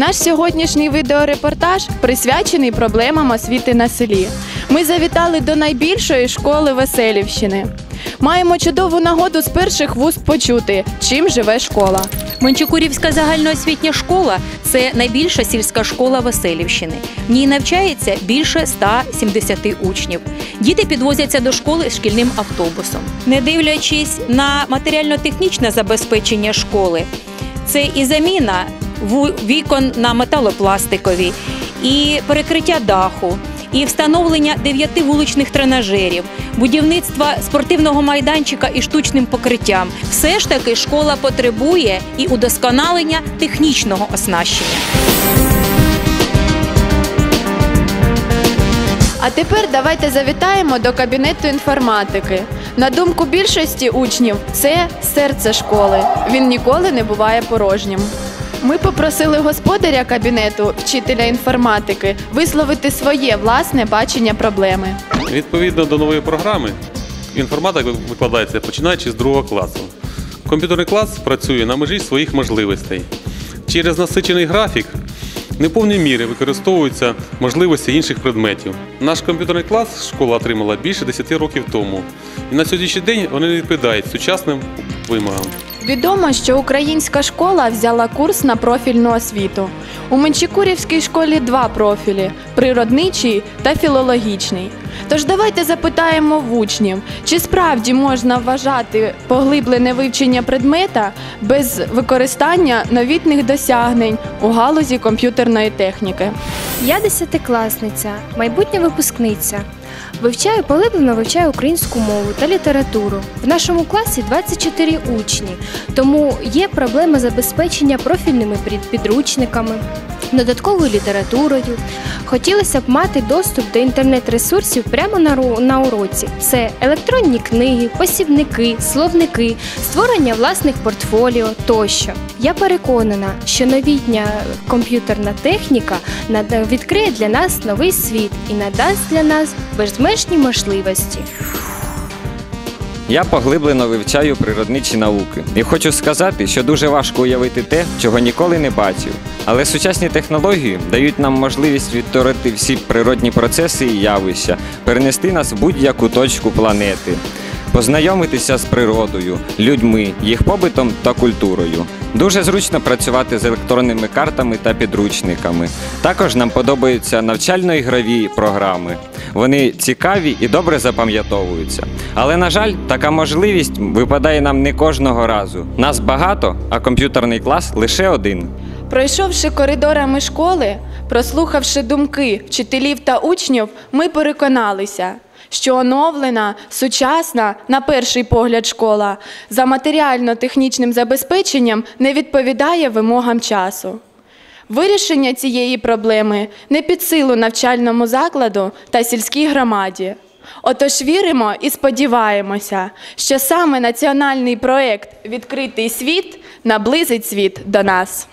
Наш сьогоднішній відеорепортаж присвячений проблемам освіти на селі. Ми завітали до найбільшої школи Веселівщини. Маємо чудову нагоду з перших вуст почути, чим живе школа. Мончукурівська загальноосвітня школа це найбільша сільська школа Веселівщини. В ній навчається більше 170 учнів. Діти підвозяться до школи шкільним автобусом. Не дивлячись на матеріально-технічне забезпечення школи, це і заміна вікон на металопластикові, і перекриття даху, і встановлення дев'яти вуличних тренажерів, будівництва спортивного майданчика і штучним покриттям. Все ж таки школа потребує і удосконалення технічного оснащення. А тепер давайте завітаємо до кабінету інформатики. На думку більшості учнів, це серце школи. Він ніколи не буває порожнім. Ми попросили господаря кабінету, вчителя інформатики, висловити своє власне бачення проблеми. Відповідно до нової програми, інформатика викладається починаючи з другого класу. Комп'ютерний клас працює на межі своїх можливостей. Через насичений графік не в повній мірі використовуються можливості інших предметів. Наш комп'ютерний клас школа отримала більше 10 років тому. І на сьогоднішній день вони не відповідають сучасним вимогам. Відомо, що українська школа взяла курс на профільну освіту. У Менчикурівській школі два профілі природничий та філологічний. Тож давайте запитаємо в учнів, чи справді можна вважати поглиблене вивчення предмета без використання новітних досягнень у галузі комп'ютерної техніки. Я десятикласниця, майбутня випускниця. Вивчаю поглиблено вивчаю українську мову та літературу. В нашому класі 24 учні, тому є проблеми забезпечення профільними підручниками, додатковою літературою. Хотілося б мати доступ до інтернет-ресурсів прямо на, уроці. Це електронні книги, посібники, словники, створення власних портфоліо тощо. Я переконана, що новітня комп'ютерна техніка відкриє для нас новий світ і надасть для нас безмежні можливості. Я поглиблено вивчаю природничі науки і хочу сказати, що дуже важко уявити те, чого ніколи не бачив. Але сучасні технології дають нам можливість відтворити всі природні процеси і явища, перенести нас в будь-яку точку планети, познайомитися з природою, людьми, їх побитом та культурою. Дуже зручно працювати з електронними картами та підручниками. Також нам подобаються навчально-ігрові програми. Вони цікаві і добре запам'ятовуються. Але, на жаль, така можливість випадає нам не кожного разу. Нас багато, а комп'ютерний клас лише один. Пройшовши коридорами школи, прослухавши думки вчителів та учнів, ми переконалися, що оновлена, сучасна, на перший погляд, школа за матеріально-технічним забезпеченням не відповідає вимогам часу. Вирішення цієї проблеми не під силу навчальному закладу та сільській громаді. Отож віримо і сподіваємося, що саме національний проект Відкритий світ наблизить світ до нас.